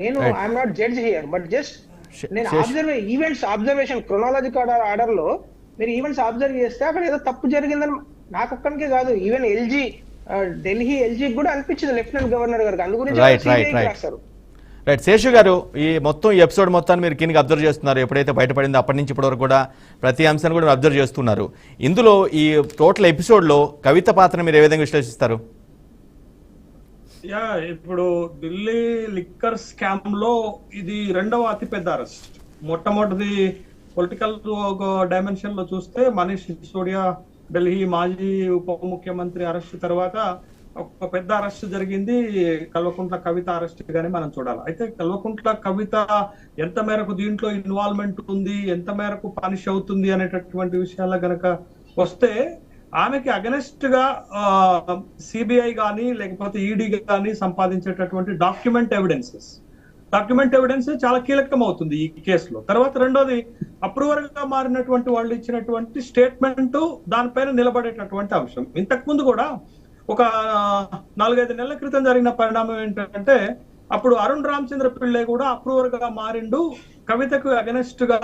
నేను. I'm not judge here but just నేను observe events observation chronological ఆర్డర్లో మీరు ఈవెంట్స్ అబ్జర్వ్ చేస్తే అక్కడ ఏదో తప్పు జరిగిందని నాకు ఒక్కడికే కాదు ఈవెన్ ఎల్జీ ఢిల్లీ ఎల్జీ కూడా అనిపించింది లెఫ్టినెంట్ గవర్నర్ గారికి. అందు గురించి. రాస్తారు? రైట్ శేషు గారు ఈ మొత్తం ఈ ఎపిసోడ్ మొత్తాన్ని మీరు కింద అబ్జర్వ్ చేస్తున్నారు. ఎప్పుడైతే బయటపడిందో అప్పటి నుంచి ఇప్పటి వరకు కూడా ప్రతి అంశాన్ని కూడా అబ్జర్వ్ చేస్తున్నారు. ఇందులో ఈ టోటల్ ఎపిసోడ్లో కవిత పాత్ర మీరు ఏ విధంగా విశ్లేషిస్తారు? యా ఇప్పుడు ఢిల్లీ లిక్కర్ స్కామ్లో ఇది రెండవ అతిపెద్ద అరెస్ట్. మొట్టమొదటిది పొలిటికల్ డైమెన్షన్లో చూస్తే మనీష్ సిసోడియా ఢిల్లీ మాజీ ఉప ముఖ్యమంత్రి అరెస్ట్ తర్వాత ఒక పెద్ద అరెస్ట్ జరిగింది. కల్వకుంట్ల కవిత అరెస్ట్ గానీ మనం చూడాలి. అయితే కల్వకుంట్ల కవిత ఎంత మేరకు దీంట్లో ఇన్వాల్వ్మెంట్ ఉంది? ఎంత మేరకు పనిష్ అవుతుంది అనేటటువంటి విషయాల గనక వస్తే ఆమెకి అగనెస్ట్గా సిబిఐ కానీ లేకపోతే ఈడీ కానీ సంపాదించేటటువంటి డాక్యుమెంట్ ఎవిడెన్సెస్. డాక్యుమెంట్ ఎవిడెన్స్ చాలా కీలకం అవుతుంది ఈ కేసులో. తర్వాత రెండోది అప్రూవర్గా మారినటువంటి వాళ్ళు ఇచ్చినటువంటి స్టేట్మెంట్ దానిపైన నిలబడేటటువంటి అంశం. ఇంతకు ముందు కూడా ఒక నాలుగైదు నెలల క్రితం జరిగిన పరిణామం ఏంటంటే అప్పుడు అరుణ్ రామచంద్ర పిళ్ళే కూడా అప్రూవర్గా మారిండు. కవితకు అగనెస్ట్గా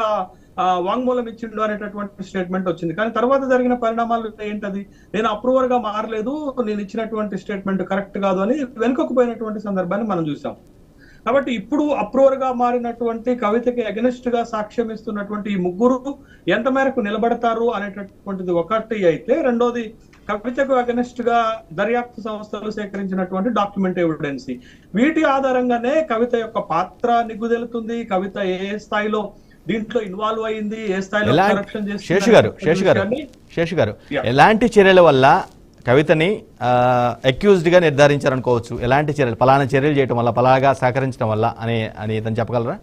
వాంగ్మూలం ఇచ్చిండు అనేటటువంటి స్టేట్మెంట్ వచ్చింది. కానీ తర్వాత జరిగిన పరిణామాలు ఏంటది? నేను అప్రూవర్గా మారలేదు నేను ఇచ్చినటువంటి స్టేట్మెంట్ కరెక్ట్ కాదు అని వెనుకకు పోయినటువంటి సందర్భాన్ని మనం చూసాం. కాబట్టి ఇప్పుడు అప్రూవర్గా మారినటువంటి కవితకి అగెనిస్ట్గా సాక్ష్యం ఇస్తున్నటువంటి ఈ ముగ్గురు ఎంత మేరకు నిలబడతారు అనేటటువంటిది ఒకటి అయితే రెండోది కవితకు అగెనిస్ట్గా దర్యాప్తు సంస్థలు సేకరించినటువంటి డాక్యుమెంట్ ఎవిడెన్సీ వీటి ఆధారంగానే కవిత యొక్క పాత్ర నిగ్గుదెలుతుంది. కవిత ఏ స్థాయిలో దీంట్లో ఇన్వాల్వ్ అయింది ఏ స్థాయిలో ఎలాంటి కరప్షన్ శేషు గారు శేషు గారు శేషు గారు. ఎలాంటి చర్యల వల్ల కవితని అక్యూజ్డ్గా నిర్ధారించారనుకోవచ్చు? ఎలాంటి చర్యలు? పలానా చర్యలు చేయటం వల్ల పలాగా సహకరించడం వల్ల అని అని ఇతను చెప్పగలరా?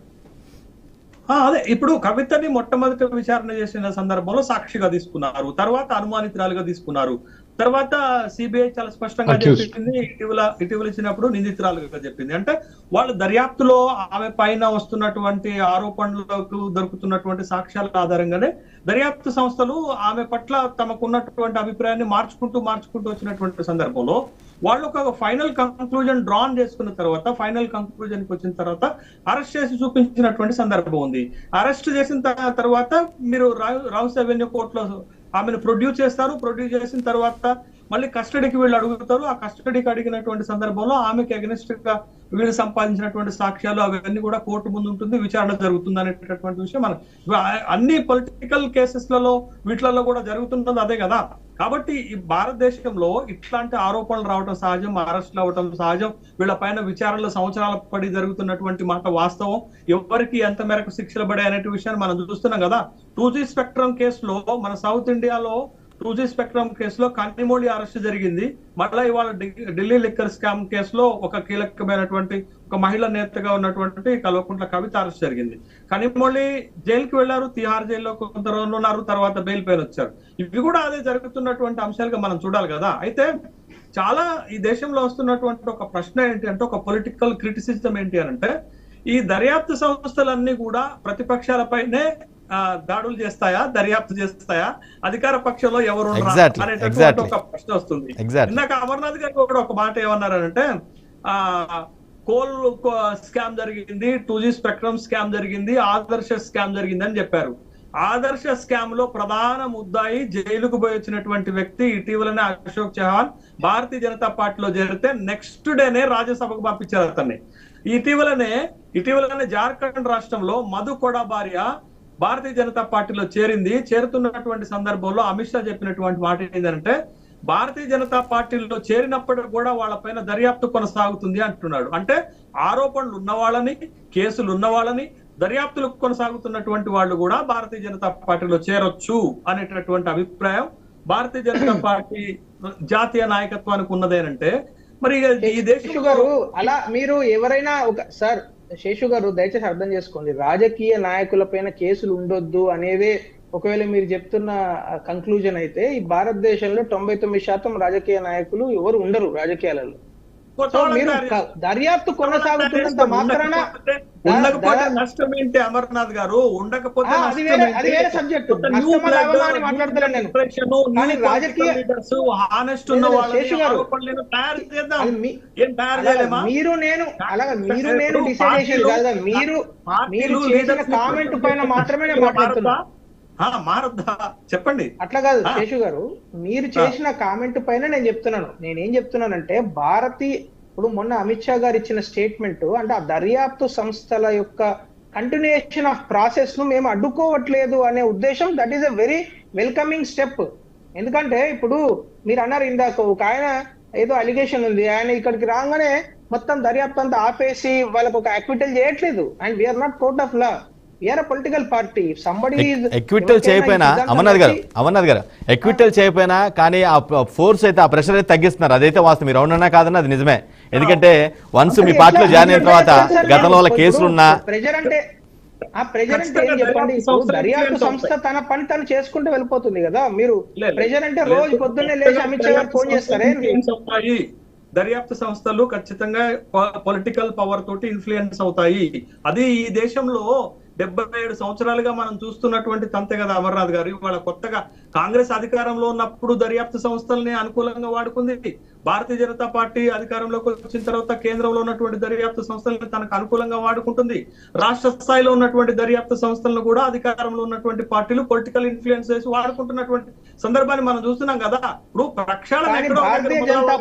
అదే ఇప్పుడు కవితని మొట్టమొదటి విచారణ చేసిన సందర్భంలో సాక్షిగా తీసుకున్నారు తర్వాత అనుమానితురాలుగా తీసుకున్నారు. తర్వాత సిబిఐ చాలా స్పష్టంగా. చెప్పింది. ఇటీవల ఇటీవల ఇచ్చినప్పుడు నిందితురాలుగా చెప్పింది. అంటే వాళ్ళు దర్యాప్తులో ఆమె పైన వస్తున్నటువంటి ఆరోపణలకు దొరుకుతున్నటువంటి సాక్ష్యాల ఆధారంగానే దర్యాప్తు సంస్థలు ఆమె పట్ల తమకున్నటువంటి అభిప్రాయాన్ని మార్చుకుంటూ మార్చుకుంటూ వచ్చినటువంటి సందర్భంలో వాళ్ళు ఒక ఫైనల్ కంక్లూజన్ డ్రాన్ చేసుకున్న తర్వాత ఫైనల్ కంక్లూజన్కి వచ్చిన తర్వాత అరెస్ట్ చేసి చూపించినటువంటి సందర్భం ఉంది. అరెస్ట్ చేసిన తర్వాత మీరు రా- రౌస్ అవెన్యూ కోర్టులో ఆమెను ప్రొడ్యూస్ చేస్తారు ప్రొడ్యూస్ చేసిన తర్వాత మళ్ళీ కస్టడీకి వీళ్ళు అడుగుతారు. ఆ కస్టడీకి అడిగినటువంటి సందర్భంలో ఆమెకి అగెనిస్ట్గా వీళ్ళు సంపాదించినటువంటి సాక్ష్యాలు అవన్నీ కూడా కోర్టు ముందు ఉంటుంది. విచారణ జరుగుతుంది అనేటటువంటి విషయం మనం అన్ని పొలిటికల్ కేసెస్లలో వీటిలలో కూడా జరుగుతున్నది అదే కదా. కాబట్టి ఈ భారతదేశంలో ఇట్లాంటి ఆరోపణలు రావడం సహజం అరెస్టులు అవటం సహజం. వీళ్ళ పైన విచారణలు సంవత్సరాల పడి జరుగుతున్నటువంటి మాట వాస్తవం. ఎవరికి ఎంత మేరకు శిక్షలు పడే అనేటి విషయాన్ని మనం చూస్తున్నాం కదా. టూ జీ స్పెక్ట్రమ్ కేసులో మన సౌత్ ఇండియాలో టూ జీ స్పెక్ట్రమ్ కేసులో కన్నిమోళి అరెస్ట్ జరిగింది. మళ్ళీ ఇవాళ ఢిల్లీ లిక్కర్ స్కామ్ కేసులో ఒక కీలకమైనటువంటి ఒక మహిళ నేతగా ఉన్నటువంటి కల్వకుంట్ల కవిత అరెస్ట్ జరిగింది. కనిమొళి జైలుకి వెళ్ళారు తిహార్ జైల్లో కొంత రోజులు ఉన్నారు తర్వాత బెయిల్ పైన వచ్చారు. ఇవి కూడా అదే జరుగుతున్నటువంటి అంశాలుగా మనం చూడాలి కదా. అయితే చాలా ఈ దేశంలో వస్తున్నటువంటి ఒక ప్రశ్న ఏంటి అంటే ఒక పొలిటికల్ క్రిటిసిజం ఏంటి అని అంటే ఈ దర్యాప్తు సంస్థలన్నీ కూడా ప్రతిపక్షాలపైనే దాడులు చేస్తాయా? దర్యాప్తు చేస్తాయా? అధికార పక్షంలో ఎవరు అనేటటువంటి. ఒక ప్రశ్న వస్తుంది. ఇందాక అమర్నాథ్ గారు కూడా ఒక మాట ఏమన్నారంటే ఆ కోల్ స్కామ్ జరిగింది టూ జీ స్పెక్ట్రమ్ స్కామ్ జరిగింది ఆదర్శ స్కామ్ జరిగింది అని చెప్పారు. ఆదర్శ స్కామ్లో ప్రధాన ముద్దాయి జైలుకు పోయి వచ్చినటువంటి వ్యక్తి ఇటీవలనే అశోక్ చౌహాన్ భారతీయ జనతా పార్టీలో చేరితే నెక్స్ట్ డేనే రాజ్యసభకు పంపించారు అతన్ని. ఇటీవలనే ఇటీవలనే జార్ఖండ్ రాష్ట్రంలో మధు కొడా భార్య భారతీయ జనతా పార్టీలో చేరింది. చేరుతున్నటువంటి సందర్భంలో అమిత్ షా చెప్పినటువంటి మాట ఏంటంటే భారతీయ జనతా పార్టీలో చేరినప్పటికి కూడా వాళ్ళపైన దర్యాప్తు కొనసాగుతుంది అంటున్నాడు. అంటే ఆరోపణలు ఉన్న వాళ్ళని కేసులు ఉన్న వాళ్ళని దర్యాప్తులు కొనసాగుతున్నటువంటి వాళ్ళు కూడా భారతీయ జనతా పార్టీలో చేరొచ్చు అనేటటువంటి అభిప్రాయం భారతీయ జనతా పార్టీ జాతీయ నాయకత్వానికి ఉన్నదేనంటే మరి ఈ దేశం గారు అలా మీరు ఎవరైనా ఒక సార్ శేషు గారు దయచేసి అర్థం చేసుకోండి. రాజకీయ నాయకుల పైన కేసులు ఉండొద్దు అనేవే ఒకవేళ మీరు చెప్తున్న కంక్లూజన్ అయితే ఈ భారతదేశంలో తొంభై తొమ్మిది శాతం రాజకీయ నాయకులు ఎవరు ఉండరు రాజకీయాలలో. మీరు దర్యాప్తు కొనసాగుతున్నంత మాత్రాన ఉండకపోతే నష్టం ఏంటి అమర్నాథ్ గారు? ఉండకపోతే అది వేరే- ఉన్న తయారు చేద్దాం. ఏం తయారు చేయలేమా? మీరు నేను అలాగా మీరు నేను డిసైడ్ చేసేది కాదు మీరు చేసిన కామెంట్ పైన మాత్రమే నేను? మాట్లాడుతున్నా. మారద్దా? చెప్పండి. అట్లా కాదు. శేషు గారు మీరు చేసిన కామెంట్ పైన నేను చెప్తున్నాను. నేనేం చెప్తున్నానంటే భారతి ఇప్పుడు మొన్న అమిత్ షా గారు ఇచ్చిన స్టేట్మెంట్ అంటే ఆ దర్యాప్తు సంస్థల యొక్క కంటిన్యూషన్ ఆఫ్ ప్రాసెస్ను మేము అడ్డుకోవట్లేదు అనే ఉద్దేశం that is a very welcoming step ఎందుకంటే ఇప్పుడు మీరు అన్నారు ఇందాక ఒక ఆయన ఏదో అలిగేషన్ ఉంది ఆయన ఇక్కడికి రాగానే మొత్తం దర్యాప్తు అంతా ఆపేసి వాళ్ళకు ఒక అక్విటల్ చేయట్లేదు. And we're not court of law we're a political party somebody acquittal చేయకపోయినా అమర్నాథ్ గారు అమర్నాథ్ గారు ఎక్విటల్ చేయకపోయినా కానీ ఆ ఫోర్స్ అయితే ఆ ప్రెషర్ అయితే తగ్గిస్తున్నారు. అదైతే వాస్తవం. మీరు అవునన్నా కాదన్నా అది నిజమే. ఎందుకంటే వన్స్ మీ పార్టీలో జాయిన్ అయిన తర్వాత గతంలో వాళ్ళ కేసులు ఉన్నా ప్రెజర్ అంటే ఆ ప్రెజర్ అంటే ఏం చెప్పండి? దర్యాప్తు సంస్థ తన పని తను చేసుకుంటూ వెళ్ళిపోతుంది కదా. మీరు. ప్రెజర్ అంటే. రోజు పొద్దున్నే లేచి అమిత్ షా గారు ఫోన్ చేస్తారే దర్యాప్తు సంస్థలు ఖచ్చితంగా పొలిటికల్ పవర్ తోటి ఇన్ఫ్లుయెన్స్ అవుతాయి. అది ఈ దేశంలో డెబ్బై ఏడు సంవత్సరాలుగా మనం చూస్తున్నటువంటి తంతే కదా అమర్నాథ్ గారు. ఇవాళ కొత్తగా కాంగ్రెస్ అధికారంలో ఉన్నప్పుడు దర్యాప్తు సంస్థల్ని అనుకూలంగా వాడుకుంది భారతీయ జనతా పార్టీ అధికారంలోకి వచ్చిన తర్వాత కేంద్రంలో ఉన్నటువంటి దర్యాప్తు సంస్థలను తనకు అనుకూలంగా వాడుకుంటుంది రాష్ట్ర స్థాయిలో ఉన్నటువంటి దర్యాప్తు సంస్థలను కూడా అధికారంలో ఉన్నటువంటి పార్టీలు పొలిటికల్ ఇన్ఫ్లుయెన్స్ చేసి వాడుకుంటున్నటువంటి సందర్భాన్ని మనం చూస్తున్నాం కదా ఇప్పుడు ప్రక్షాళన.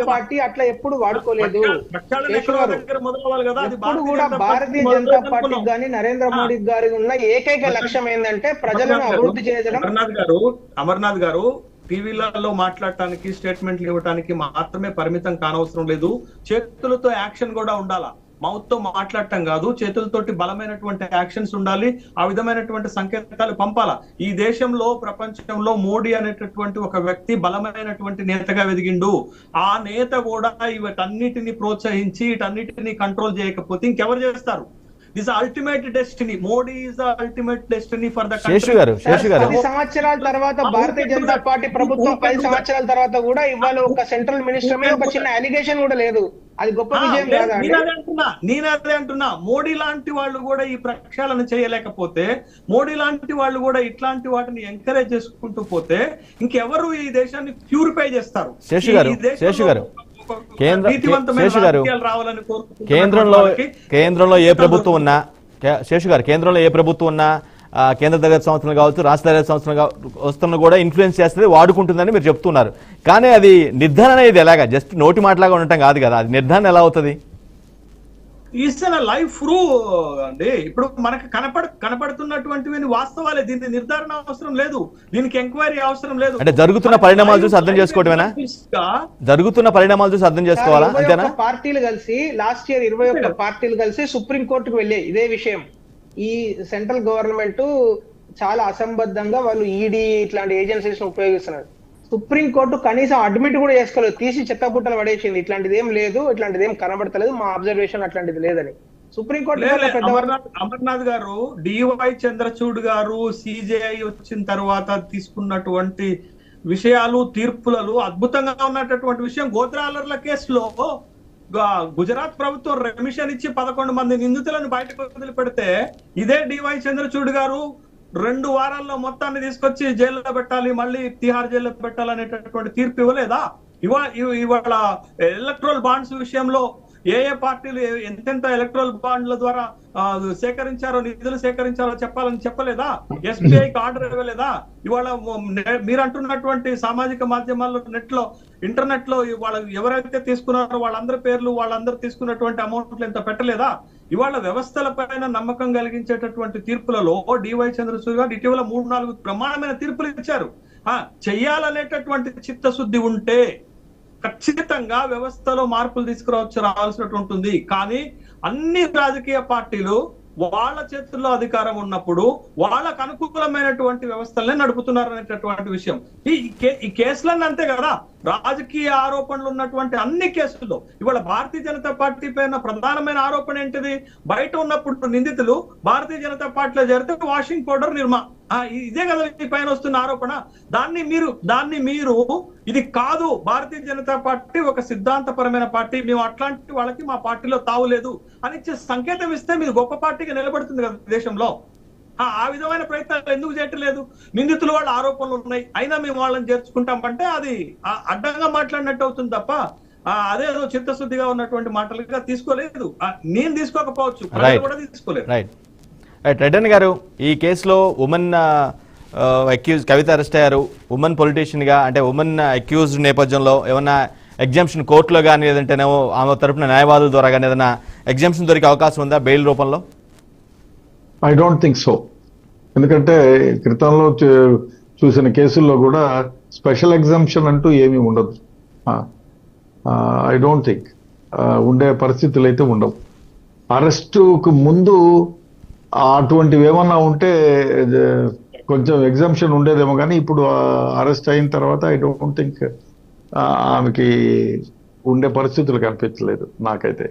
పార్టీ అట్లా ఎప్పుడు వాడుకోలేదు ప్రక్షాళన- ఎక్కడో దగ్గర మొదలవ్వాలి కదా అది కూడా భారతీయ జనతా అనుకున్నాం. కానీ నరేంద్ర. మోడీ గారి ఉన్న ఏకైక లక్ష్యం ఏంటంటే ప్రజలను అభివృద్ధి చేయడం అమర్నాథ్ గారు అమర్నాథ్ గారు టీవీలలో మాట్లాడటానికి స్టేట్మెంట్లు ఇవ్వడానికి మాత్రమే పరిమితం కానవసరం లేదు. చేతులతో యాక్షన్ కూడా ఉండాలా? మౌత్తో మాట్లాడటం కాదు. చేతులతోటి బలమైనటువంటి యాక్షన్స్ ఉండాలి. ఆ విధమైనటువంటి సంకేతాలు పంపాలా? ఈ దేశంలో ప్రపంచంలో మోడీ అనేటటువంటి ఒక వ్యక్తి బలమైనటువంటి నేతగా వెదిగిండు. ఆ నేత కూడా వీటన్నిటిని ప్రోత్సహించి వీటన్నిటిని కంట్రోల్ చేయకపోతే ఇంకెవరు చేస్తారు? This ultimate destiny Modi is the ultimate destiny for the Seshu garu Seshu garu. పది సంవత్సరాల తర్వాత భారతీయ జనతా పార్టీ ప్రభుత్వం పది సంవత్సరాల తర్వాత కూడా ఇవాళ ఒక సెంట్రల్ మినిస్టర్ మీద ఒక చిన్న అలిగేషన్ కూడా లేదు. అది గొప్ప విజయం నేను అదే అంటున్నా. నేను అదే అంటున్నా. మోడీ లాంటి వాళ్ళు కూడా ఈ ప్రక్షాళన చేయలేకపోతే మోడీ లాంటి వాళ్ళు కూడా ఇట్లాంటి వాటిని ఎంకరేజ్ చేసుకుంటూ పోతే ఇంకెవరు ఈ దేశాన్ని ప్యూరిఫై చేస్తారు? శేషు గారు, శేషు గారు, కేంద్రంలో కేంద్రంలో ఏ ప్రభుత్వం ఉన్నా శేషు గారు కేంద్రంలో ఏ ప్రభుత్వం ఉన్నా కేంద్ర దర్యాప్తు సంస్థలు కావచ్చు రాష్ట్ర దర్యాప్తు సంస్థలు వస్తున్న కూడా ఇన్ఫ్లుయెన్స్ చేస్తుంది వాడుకుంటుందని మీరు చెప్తున్నారు. కానీ అది నిర్ధారణ అనేది ఎలాగా? జస్ట్ నోటి మాటలాగా ఉండటం కాదు కదా. అది నిర్ధారణ ఎలా అవుతుంది? ఈసన లైఫ్ ప్రూ అండి. ఇప్పుడు మనకు కనపడ కనపడుతున్నటువంటివి వాస్తవాలే. దీనికి నిర్ధారణ అవసరం లేదు. దీనికి ఎంక్వైరీ అవసరం లేదు. అంటే జరుగుతున్న పరిణామాలు చూసి అర్థం చేసుకోవడమేనా? జరుగుతున్న పరిణామాలు చూసి అర్థం చేసుకోవాలా? అంతేనా? పార్టీలు కలిసి లాస్ట్ ఇయర్ ఇరవై ఒక్క పార్టీలు కలిసి సుప్రీం కోర్టుకు వెళ్ళే ఇదే విషయం. ఈ సెంట్రల్ గవర్నమెంట్ చాలా అసంబద్ధంగా వాళ్ళు ఈడీ ఇట్లాంటి ఏజెన్సీస్ ఉపయోగిస్తున్నారు. సుప్రీం కోర్టు కనీసం అడ్మిట్ కూడా చేసుకోలేదు. తీసి చెత్తపుట్టలు పడేసింది. ఇట్లాంటిది ఏం లేదు ఇట్లాంటిది ఏం కనబడతలేదు. మా అబ్జర్వేషన్ అట్లాంటిది లేదని. సుప్రీం కోర్టు లేదు, వల్ల లేదు, పెద్ద అమర్నాథ్ గారు డివై చంద్రచూడ్ గారు సిజేఐ వచ్చిన తర్వాత తీసుకున్నటువంటి విషయాలు తీర్పులలో అద్భుతంగా ఉన్నటువంటి విషయం. గోత్రాలర్ల కేసులో గుజరాత్ ప్రభుత్వం రెమిషన్ ఇచ్చి పదకొండు మంది నిందితులను బయటకు వదిలిపెడితే ఇదే డివై చంద్రచూడ్ గారు రెండు వారాల్లో మొత్తాన్ని తీసుకొచ్చి జైల్లో పెట్టాలి మళ్ళీ తిహార్ జైల్లో పెట్టాలనేటటువంటి తీర్పు ఇవ్వలేదా? ఇవా ఇవాళ ఎలక్ట్రల్ బాండ్స్ విషయంలో ఏ ఏ పార్టీలు ఎంతెంత ఎలక్ట్రల్ బాండ్ల ద్వారా సేకరించారో నిధులు సేకరించారో చెప్పాలని చెప్పలేదా? ఎస్బీఐకి ఆర్డర్ ఇవ్వలేదా? ఇవాళ మీరు అంటున్నటువంటి సామాజిక మాధ్యమాల్లో నెట్లో ఇంటర్నెట్లో వాళ్ళ ఎవరైతే తీసుకున్నారో వాళ్ళందరి పేర్లు వాళ్ళందరూ తీసుకున్నటువంటి అమౌంట్లు ఎంత పెట్టలేదా? ఇవాళ వ్యవస్థల పైన నమ్మకం కలిగించేటటువంటి తీర్పులలో డివై చంద్రచూడ్ గారు ఇటీవల మూడు నాలుగు ప్రమాణమైన తీర్పులు ఇచ్చారు. ఆ చెయ్యాలనేటటువంటి చిత్తశుద్ధి ఉంటే ఖచ్చితంగా వ్యవస్థలో మార్పులు తీసుకురావచ్చు రావాల్సినట్టు ఉంటుంది. కానీ అన్ని రాజకీయ పార్టీలు వాళ్ళ చేతుల్లో అధికారం ఉన్నప్పుడు వాళ్ళకు అనుకూలమైనటువంటి వ్యవస్థలనే నడుపుతున్నారు అనేటటువంటి విషయం. ఈ ఈ కే- ఈ కేసులన్నీ అంతే కదా. రాజకీయ ఆరోపణలు ఉన్నటువంటి అన్ని కేసుల్లో ఇవాళ భారతీయ జనతా పార్టీ పైన ప్రధానమైన ఆరోపణ ఏంటిది? బయట ఉన్నప్పుడు నిందితులు భారతీయ జనతా పార్టీలో జరిగితే వాషింగ్ పౌడర్ నిర్మా ఇదే కదా ఈ పైన వస్తున్న ఆరోపణ. దాన్ని మీరు దాన్ని మీరు ఇది కాదు. భారతీయ జనతా పార్టీ ఒక సిద్ధాంతపరమైన పార్టీ. మేము అట్లాంటి వాళ్ళకి మా పార్టీలో తావు లేదు అని ఇచ్చే సంకేతం ఇస్తే మీరు గొప్ప పార్టీగా నిలబడుతుంది కదా దేశంలో. ఆ ఆ విధమైన ప్రయత్నాలు ఎందుకు చేయట్లేదు నిందితులు వాళ్ళ ఆరోపణలు ఉన్నాయి. అయినా మేము వాళ్ళని చేర్చుకుంటామంటే అది అడ్డంగా మాట్లాడినట్టు అవుతుంది తప్ప ఆ అదేదో చిత్తశుద్ధిగా ఉన్నటువంటి మాటలుగా తీసుకోలేదు. నేను తీసుకోకపోవచ్చు. కూడా తీసుకోలేదు. రెడ్డన్ గారు ఈ కేసులో ఉమెన్ అక్యూజ్ కవిత అరెస్ట్ అయ్యారు. ఉమెన్ పొలిటీషియన్గా అంటే ఉమెన్ అక్యూజ్డ్ నేపథ్యంలో ఏమన్నా ఎగ్జామ్షన్ కోర్టులో కానీ లేదంటేనేమో ఆమె తరపున న్యాయవాదుల ద్వారా కానీ ఏదైనా ఎగ్జామ్షన్ దొరికే అవకాశం ఉందా బెయిల్ రూపంలో? ఐ డోంట్ థింక్ సో ఎందుకంటే క్రితంలో చూ- చూసిన కేసుల్లో కూడా స్పెషల్ ఎగ్జామ్షన్ అంటూ ఏమీ ఉండదు. ఐ డోంట్ థింక్ ఉండే పరిస్థితులు అయితే ఉండవు. అరెస్టుకు ముందు అటువంటివి ఏమన్నా ఉంటే కొంచెం ఎగ్జామ్షన్ ఉండేదేమో కానీ ఇప్పుడు అరెస్ట్ అయిన తర్వాత ఐ డోంట్ థింక్ ఆమెకి ఉండే పరిస్థితులు కనిపించలేదు నాకైతే.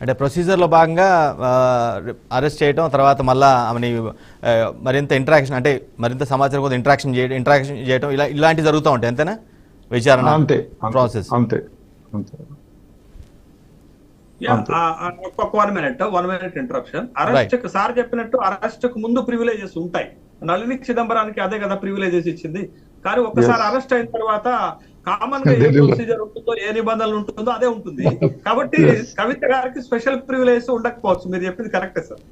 అంటే ప్రొసీజర్లో భాగంగా అరెస్ట్ చేయడం తర్వాత మళ్ళా ఆమెని మరింత ఇంటరాక్షన్ అంటే మరింత సమాచారం కొంత ఇంటరాక్షన్ చేయడం ఇంటరాక్షన్ చేయడం ఇలా ఇలాంటివి జరుగుతూ ఉంటాయి అంతేనా? విచారణ అంతే, ప్రాసెస్ అంతే అంతే. అంతే. ఒక one minute one minute interruption arrest sir చెప్పినట్టు అరెస్ట్కు ముందు ప్రివిలేజెస్ ఉంటాయి. నళిని చిదంబరానికి అదే కదా ప్రివిలేజెస్ ఇచ్చింది. కానీ ఒక్కసారి Yes. అరెస్ట్ అయిన తర్వాత కామన్గా ఏ ప్రొసీజర్ ఉంటుందో ఏ నిబంధనలు ఉంటుందో అదే ఉంటుంది. కాబట్టి. కవిత గారికి స్పెషల్ ప్రివిలేజెస్ ఉండకపోవచ్చు. మీరు చెప్పింది కరెక్టే sir.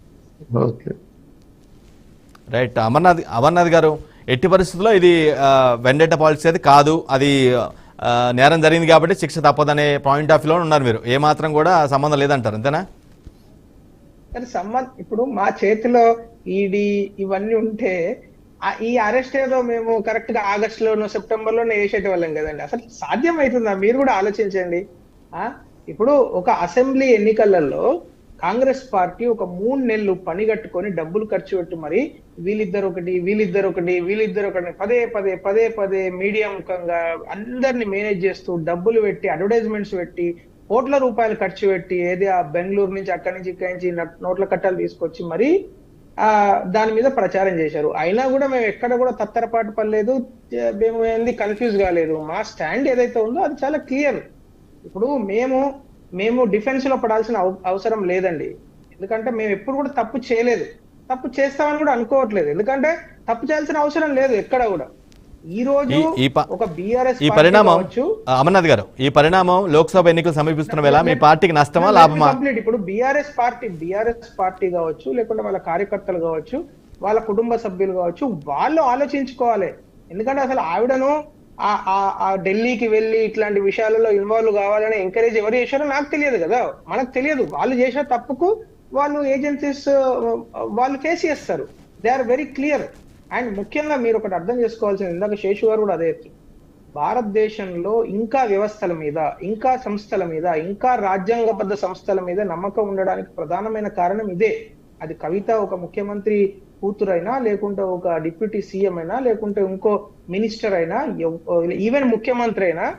Okay. Right Amarnath Amarnath garu ఎట్టి పరిస్థితుల్లో ఇది వెండెట పాలసీ అది కాదు. అది నేరం జరిగింది కాబట్టి శిక్ష తప్పదనే పాయింట్ ఆఫ్ వ్యూలో ఉన్నారు మీరు. ఏ మాత్రం కూడా సంబంధం లేదంటారు అంతేనా? కానీ సంబంధం ఇప్పుడు మా చేతిలో ఈడీ ఇవన్నీ ఉంటే ఆ- ఈ అరెస్ట్ ఏదో మేము కరెక్ట్గా ఆగస్ట్ లోనో సెప్టెంబర్ లోనో వేసేటి వాళ్ళం కదండి. అసలు సాధ్యం అవుతుందా మీరు కూడా ఆలోచించండి. ఇప్పుడు ఒక అసెంబ్లీ ఎన్నికలలో కాంగ్రెస్ పార్టీ ఒక మూడు నెలలు పని కట్టుకొని డబ్బులు ఖర్చు పెట్టి మరి. వీళ్ళిద్దరు ఒకటి వీళ్ళిద్దరు ఒకటి వీళ్ళిద్దరు ఒకటి పదే పదే పదే పదే మీడియా ముఖంగా అందరిని మేనేజ్ చేస్తూ డబ్బులు పెట్టి అడ్వర్టైజ్మెంట్స్ పెట్టి కోట్ల రూపాయలు ఖర్చు పెట్టి ఏది ఆ బెంగళూరు నుంచి అక్కడి నుంచి ఇక్కడి నుంచి నట్- నోట్ల కట్టాలు తీసుకొచ్చి మరి ఆ దాని మీద ప్రచారం చేశారు. అయినా కూడా మేము ఎక్కడ కూడా తత్తరపాటు పడలేదు. మేము ఏంది కన్ఫ్యూజ్ కాలేదు. మా స్టాండ్ ఏదైతే ఉందో అది చాలా క్లియర్ ఇప్పుడు మేము మేము డిఫెన్స్లో పడాల్సిన అవ- అవసరం లేదండి. ఎందుకంటే మేము ఎప్పుడు కూడా తప్పు చేయలేదు. తప్పు చేస్తామని కూడా అనుకోవట్లేదు. ఎందుకంటే తప్పు చేయాల్సిన అవసరం లేదు ఎక్కడ కూడా. ఈ రోజు ఒక బిఆర్ఎస్ ఈ పరిణామం అమర్నాథ్ గారు ఈ పరిణామం లోక్సభ ఎన్నికలు సమీపిస్తున్న వేళ మీ పార్టీకి నష్టమా లాభమా? కంప్లీట్ ఇప్పుడు బీఆర్ఎస్ పార్టీ బీఆర్ఎస్ పార్టీ కావచ్చు లేకుంటే వాళ్ళ కార్యకర్తలు కావచ్చు వాళ్ళ కుటుంబ సభ్యులు కావచ్చు వాళ్ళు ఆలోచించుకోవాలి. ఎందుకంటే అసలు ఆవిడను ఆ- ఆ- ఆ ఢిల్లీకి వెళ్ళి ఇట్లాంటి విషయాలలో ఇన్వాల్వ్ కావాలని ఎంకరేజ్ ఎవరు చేశారో నాకు తెలియదు కదా. మనకు తెలియదు. వాళ్ళు చేసిన తప్పుకు వాళ్ళు ఏజెన్సీస్ వాళ్ళు ఫేస్ చేస్తారు. They are very clear and ముఖ్యంగా మీరు ఒకటి అర్థం చేసుకోవాల్సింది ఇందాక శేషు గారు కూడా అదే భారతదేశంలో ఇంకా వ్యవస్థల మీద ఇంకా సంస్థల మీద ఇంకా రాజ్యాంగబద్ధ సంస్థల మీద నమ్మకం ఉండడానికి ప్రధానమైన కారణం ఇదే. అది కవిత ఒక ముఖ్యమంత్రి కూతురైనా లేకుంటే ఒక డిప్యూటీ సీఎం అయినా లేకుంటే ఇంకో మినిస్టర్ అయినా ఈవెన్ ముఖ్యమంత్రి అయినా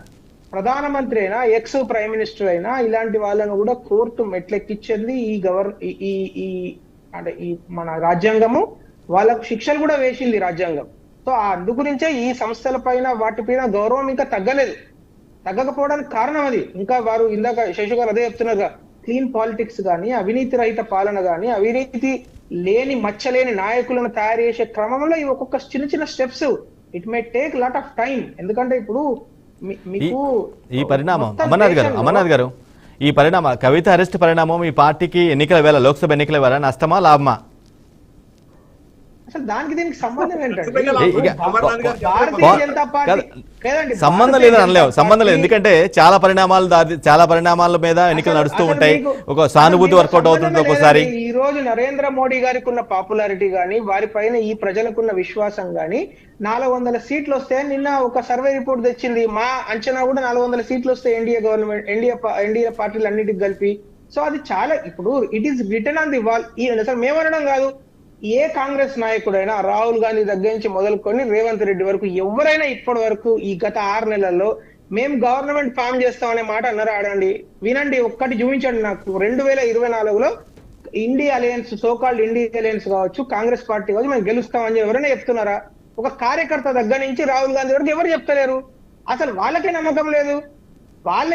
ప్రధానమంత్రి అయినా ఎక్స్ ప్రైమ్ మినిస్టర్ అయినా ఇలాంటి వాళ్ళను కూడా కోర్టు మెట్లెక్కించింది ఈ గవర్ ఈ- ఈ అంటే ఈ మన రాజ్యాంగము. వాళ్ళకు శిక్షలు కూడా వేసింది రాజ్యాంగం. సో ఆ అందుగురించే ఈ సంస్థల పైన వాటిపైన గౌరవం ఇంకా తగ్గలేదు. తగ్గకపోవడానికి కారణం అది. ఇంకా వారు ఇందాక శశి గారు అదే చెప్తున్నారు క్లీన్ పాలిటిక్స్ కానీ అవినీతి రహిత పాలన కానీ అవినీతి లేని మచ్చలేని నాయకులను తయారు చేసే క్రమంలో ఈ ఒక్కొక్క చిన్న చిన్న steps it may take lot of time ఎందుకంటే ఇప్పుడు ఈ మీకు ఈ పరిణామం అమర్నాథ్ గారు అమర్నాథ్ గారు ఈ పరిణామ కవిత అరెస్ట్ పరిణామం మీ పార్టీకి ఎన్నికల వేళ లోక్సభ ఎన్నికల వేళ నష్టమా లాభమా? అసలు దానికి దీనికి సంబంధం ఏంటంటే సంబంధం. లేదని అనలేవు సంబంధం లేదు. ఎందుకంటే చాలా పరిణామాలు చాలా పరిణామాల మీద ఎన్నికలు నడుస్తూ ఉంటాయి. ఒక సానుభూతి వర్కౌట్ అవుతుంది ఒక్కోసారి. లేదండి. ఈ రోజు నరేంద్ర మోడీ గారికి ఉన్న పాపులారిటీ గాని వారి పైన ఈ ప్రజలకున్న విశ్వాసం గాని నాలుగు వందల సీట్లు వస్తే నిన్న ఒక సర్వే రిపోర్ట్ తెచ్చింది. మా అంచనా కూడా నాలుగు వందల సీట్లు వస్తే ఎన్డీఏ గవర్నమెంట్ ఎన్డీఏ ఎన్డీఏ పార్టీలు అన్నిటికి కలిపి. సో అది చాలా ఇప్పుడు it is written on the wall ఈ అసలు మేమనడం కాదు. ఏ కాంగ్రెస్ నాయకుడైనా రాహుల్ గాంధీ దగ్గర నుంచి మొదలుకొని రేవంత్ రెడ్డి వరకు ఎవరైనా ఇప్పటి వరకు ఈ గత ఆరు నెలల్లో మేము గవర్నమెంట్ ఫామ్ చేస్తామనే మాట అన్నారు ఆడండి? వినండి ఒక్కటి చూపించండి నాకు. రెండు వేల ఇరవై నాలుగులో India alliance so called India alliance కావచ్చు కాంగ్రెస్ పార్టీ కావచ్చు మేము గెలుస్తామని ఎవరైనా చెప్తున్నారా? ఒక కార్యకర్త దగ్గర నుంచి రాహుల్ గాంధీ వరకు ఎవరు చెప్తలేరు? అసలు వాళ్ళకే నమ్మకం లేదు. వాళ్ళే